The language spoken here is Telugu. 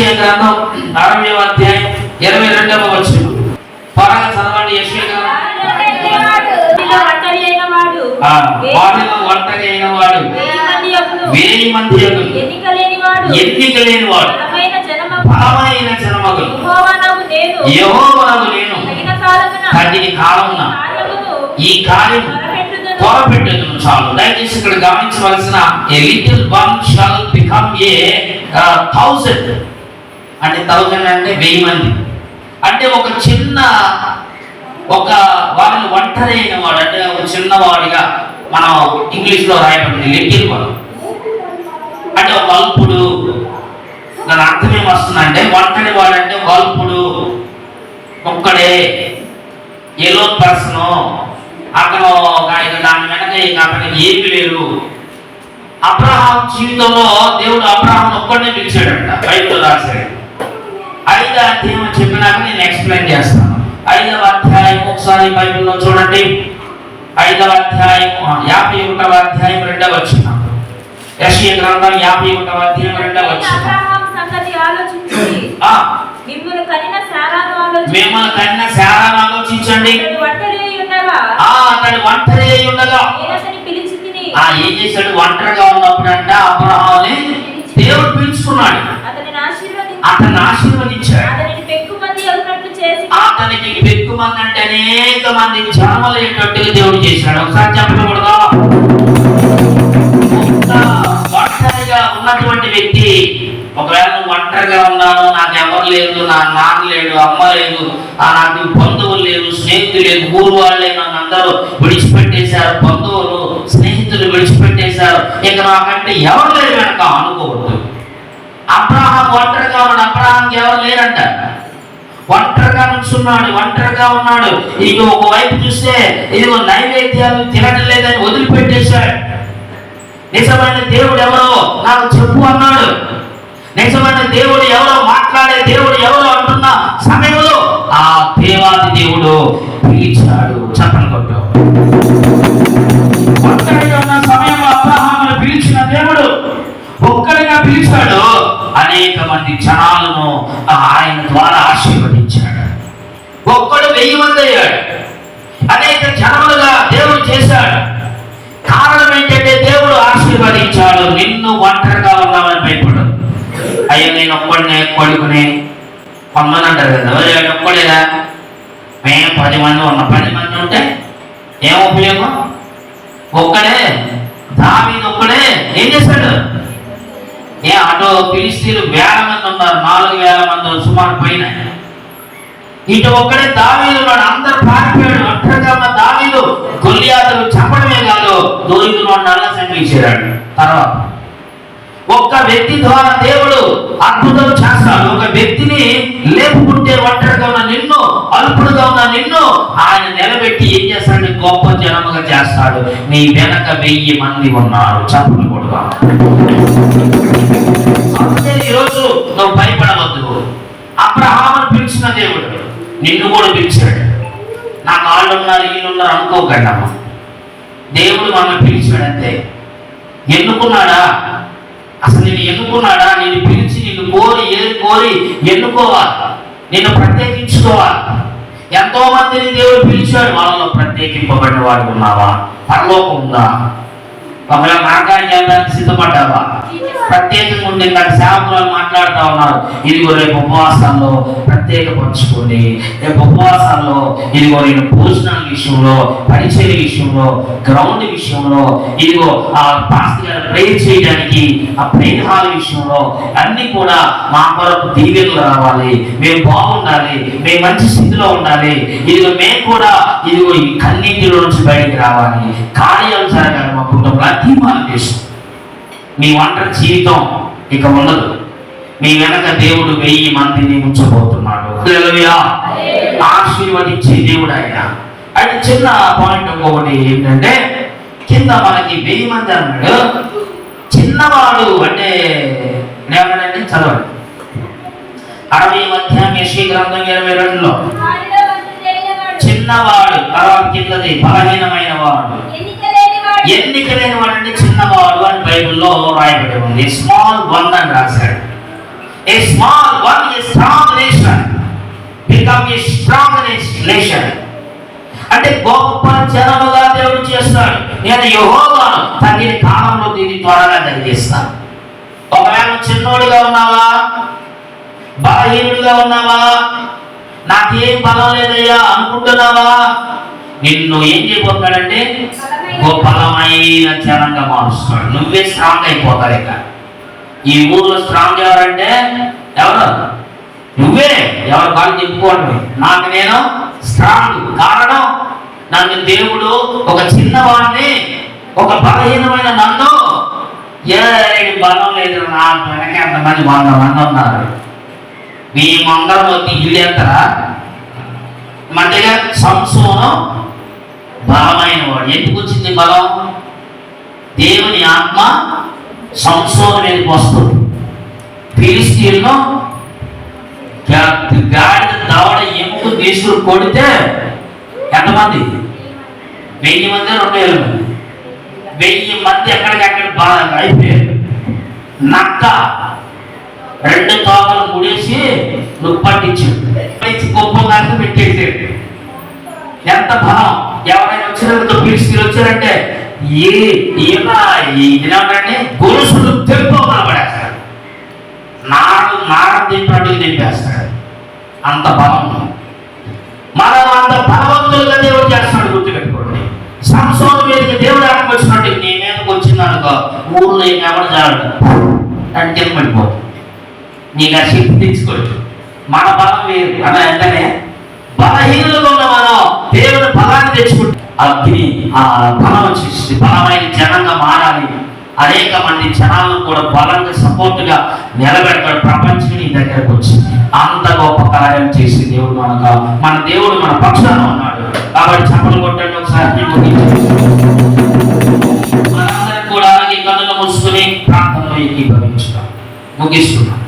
యశ్వ గ్రంథం అరవై అధ్యాయం ఇరవై రెండవ వచ్చిన త్వరగా చదవండి యశ్వ గ్రంథం వాడిలో ఒంటరి అయిన వాడు. వేయి మంది ఎన్నిక లేని వాడు బలమైన జనమగు బలమైన నేను తగిన కాలమున ఈ కార్యం త్వరపెట్టదు చాలు. దయచేసి ఇక్కడ గమనించవలసిన a little one shall become a thousand అంటే థౌజండ్ అంటే వెయ్యి మంది. అంటే ఒక చిన్న ఒక వారిని ఒంటరి అయిన వాడు అంటే ఒక చిన్నవాడిగా మనం ఇంగ్లీష్లో రాయబడింది లిటిల్ వాడు. అంటే ఒక అల్పుడు దాని అర్థం ఏమొస్తుందంటే ఒంటరి వాడు అంటే ఒక అల్పుడు ఒక్కడే ఎలో పర్సన్ అతను ఇక దాని వెనక అతనికి ఏమి లేరు అబ్రహాం జీవితంలో దేవుడు అబ్రహాం ఒక్కడే పిలిచాడంట బైబిల్ రాశాడు. ఐదు అధ్యాయం చెప్పినాక నేను ఎక్స్ప్లెయిన్ చేస్తాను. ఐదవ అధ్యాయం ఒకసారి బైబిల్లో చూడండి. ఐదవ అధ్యాయం యాభై ఒకటవ అధ్యాయం రెండవ వచ్చిన. యశ్య గ్రంథం యాభై ఒకటవ అధ్యాయం రెండవ వచ్చిన. కనిన శారాను మిమ్మల్ని ఆలోచించండి. ఆ అతడు ఒంటరి అయి ఉండగా. నేను అతని పిలిచి తిని. ఆ ఏం చేశాడు? ఒంటరిగా ఉన్నప్పుడు అంట అబ్రహాంని దేవుడు పిలుచుకున్నాడు. అతనిని అతన్ని ఆశీర్వదించాడు. అతనికి ఎక్కువ మంది అంటే అనేక మంది జన్మలయ్యేటట్టుగా దేవుడు చేశాడు. ఒకసారి చెప్పకూడదు. ఒంటరిగా ఉన్నటువంటి వ్యక్తి ఒకవేళ నువ్వు ఒంటరిగా ఉన్నాను నాకు ఎవరు లేదు నా నాన్న లేడు అమ్మ లేదు ఆ నాకు బంధువులు లేరు స్నేహితులు లేదు ఊరు వాళ్ళే నన్ను అందరూ విడిచిపెట్టేశారు బంధువులు స్నేహితులు విడిచిపెట్టేశారు. ఇక నాకంటే ఎవరు లేరు వెనక? అనుకోవద్దు అబ్రహాం ఒంటరిగా ఉన్నాడు ఎవరు లేరంట? ఒంటరిగా నుంచున్నాడు ఒంటరిగా ఉన్నాడు. ఇది ఒకవైపు చూస్తే ఇదిగో నైవేద్యాలు తినడం లేదని వదిలిపెట్టేశాడు. నిజమైన దేవుడు ఎవరో నాకు చెప్పు అన్నాడు. నిజమైన దేవుడు ఎవరో మాట్లాడే దేవుడు మంది జనాలను ఆయన ద్వారా ఆశీర్వదించాడు. ఒక్కడు వెయ్యి మంది అయ్యాడు. అనేక జనములుగా దేవుడు చేశాడు. కారణం ఏంటంటే దేవుడు ఆశీర్వదించాడు. నిన్ను ఒంటరిగా ఉన్నామని భయపడు అయ్యో నేను ఒక్కడినే కొడుకునే కొంతమంది అంటారు కదా "ఒరేయ్, మేము పది మంది ఉన్నాం. పది మంది ఉంటే ఏం ఉపయోగం? ఒక్కడే. దావీదు ఒక్కడే. ఏం చేశాడు? ఏ అటు ఫిలిస్తీన్లు వేల మంది ఉన్నారు నాలుగు వేల మంది సుమారు పైన. ఇటు ఒక్కడే దావీలు ఉన్నాడు అందరు పారిపోయాడు ఒంటరిగా ఉన్న దావీదు చెప్పడమే కాదు దోయితులు నల్ల సంపించాడు తర్వాత ఒక్క వ్యక్తి ద్వారా దేవుడు అద్భుతం చేస్తాడు. ఒక వ్యక్తిని లేపుకుంటే ఒంటరిగా ఉన్న నిన్ను అల్పుడుగా ఉన్న నిన్ను ఆయన నిలబెట్టి ఏం చేస్తాడు? గొప్ప జనముగా చేస్తాడు. నీ వెనక వెయ్యి మంది ఉన్నారు. చప్పులు నిన్ను కూడా పిలిచాడు. నా కాళ్ళు ఉన్నారు వీళ్ళు ఉన్నారు అనుకోకండి అమ్మ. దేవుడు మనల్ని పిలిచాడు అంతే ఎన్నుకున్నాడా? అసలు నేను ఎన్నుకున్నాడా? నేను పిలిచి నిన్ను కోరి ఏది కోరి ఎన్నుకోవాలి నిన్ను ప్రత్యేకించుకోవాలి ఎంతో మందిని దేవుడు పిలిచాడు. వాళ్ళలో ప్రత్యేకింపబడిన వాడు ఉన్నావా? పరలోకం ఉందా? ఒకవేళ వెళ్ళడానికి సిద్ధపడ్డావా? ప్రత్యేకంగా ఉండి ఇక్కడ సేవకులు మాట్లాడుతూ ఉన్నారు. ఇదిగో రేపు ఉపవాసాల్లో ప్రత్యేకపరచుకోండి రేపు ఉపవాసాల్లో ఇదిగో నేను భోజనాల విషయంలో పరిచయ విషయంలో గ్రౌండ్ విషయంలో ఇదిగో ఆ పాస్తి గారు ప్రేర్ చేయడానికి ఆ ప్రేర్ హాల్ విషయంలో అన్ని కూడా మా కొరకు దీవెనలు రావాలి. మేము బాగుండాలి. మేము మంచి స్థితిలో ఉండాలి. ఇదిగో మేము కూడా ఇదిగో ఈ కన్నీటిలో నుంచి బయటికి రావాలి. కార్యాలు జరగాలి మా కుటుంబంలో తీర్మానం చేస్తాం మీ ఒంటరి జీవితం ఇక ఉండదు. మీ వెనక దేవుడు వెయ్యి మందిని ఉంచబోతున్నాడు. ఆశీర్వదించే దేవుడు ఆయన. అయితే చిన్న పాయింట్ ఇంకొకటి ఏంటంటే కింద మనకి వెయ్యి మంది అన్నాడు. చిన్నవాడు అంటే ఏమన్నాడంటే చదవండి అరవై అధ్యాయం యశ్వ గ్రంథం ఇరవై రెండులో. చిన్నవాడు తర్వాత కిందది బలహీనమైన వాడు ఎన్నికలైన వాటిని వాడు చిన్నవాడు అని బైబిల్లో రాయబడి ఉంది. స్మాల్ వన్ అని రాశాడు a small one a strong nation become a strong nation అంటే గొప్ప జనముగా దేవుడు చేస్తాడు. నేను యహోవాను తగిన కాలంలో దీన్ని త్వరగా జరిగిస్తాను. ఒకవేళ చిన్నోడిగా ఉన్నావా? బలహీనుడిగా ఉన్నావా? నాకేం బలం లేదయ్యా అనుకుంటున్నావా? నిన్ను ఏం చేయబోతాడంటే గొప్ప బలమైన జనంగా మారుస్తాడు. నువ్వే స్ట్రాంగ్ అయిపోతావు ఇక. ఈ ఊర్లో స్ట్రాంగ్ ఎవరంటే? ఎవరు? నువ్వే. ఎవరు బాగా చెప్పుకోవడమే నాకు నేను స్ట్రాంగ్ కారణం నన్ను దేవుడు ఒక చిన్నవాడిని ఒక బలహీనమైన నన్ను ఏ బలం లేదు నా వెనక ఎంతమంది వంద మంది ఉన్నారు. మేము అందరం వచ్చి ఇల్లు ఎంతరా మధ్యగా సంసోనం బలమైన వాడు. ఎందుకు వచ్చింది బలం? దేవుని ఆత్మ సంసోను మీదకి వస్తుంది. ఫిలిస్తీన్లో గాడిద దవడ ఎముక తీసుకుని కొడితే ఎంతమంది? వెయ్యి మంది రెండు వేల మంది. వెయ్యి మంది ఎక్కడికక్కడ బాగా అయిపోయారు. నక్క రెండు తోకలు ముడేసి నువ్వు పట్టించాడు గొప్ప కాస్త పెట్టేసాడు ఎంత బలం? ఎవరైనా వచ్చినందుకు పిలిచి వచ్చారంటే ఏ ఈయన ఇదేమంటే గొలుసులు తెంపబడేస్తాడు నాడు నాడు దింపట్లు దింపేస్తాడు అంత బలం మనం అంత బలవంతులుగా దేవుడు చేస్తాడు గుర్తుపెట్టుకోండి. సంసోను మీదకి దేవుడు ఆటకు వచ్చినట్టు నీ మీదకి వచ్చిందనుకో అనుకో ఎవరు జాడు అంటే పడిపోతుంది నీకు ఆ శక్తి తెచ్చుకోవచ్చు. మన బలం వేరు. అలా వెంటనే అగ్ని ఆ బలం సృష్టి బలమైన జనంగా మారాలి. అనేక మంది జనాలను కూడా బలంగా సపోర్ట్గా నిలబెడతాడు ప్రపంచం నీ దగ్గరకు వచ్చి అంత గొప్ప కార్యం చేసి దేవుడు మనకు మన దేవుడు మన పక్షాన ఉన్నాడు. కాబట్టి చెప్పలు కొట్టండి ఒకసారి మనందరం కూడా అలాగే కన్నులు మూసుకుని ప్రాంతంలో ఏకీభవించుతాం ముగిస్తున్నాం.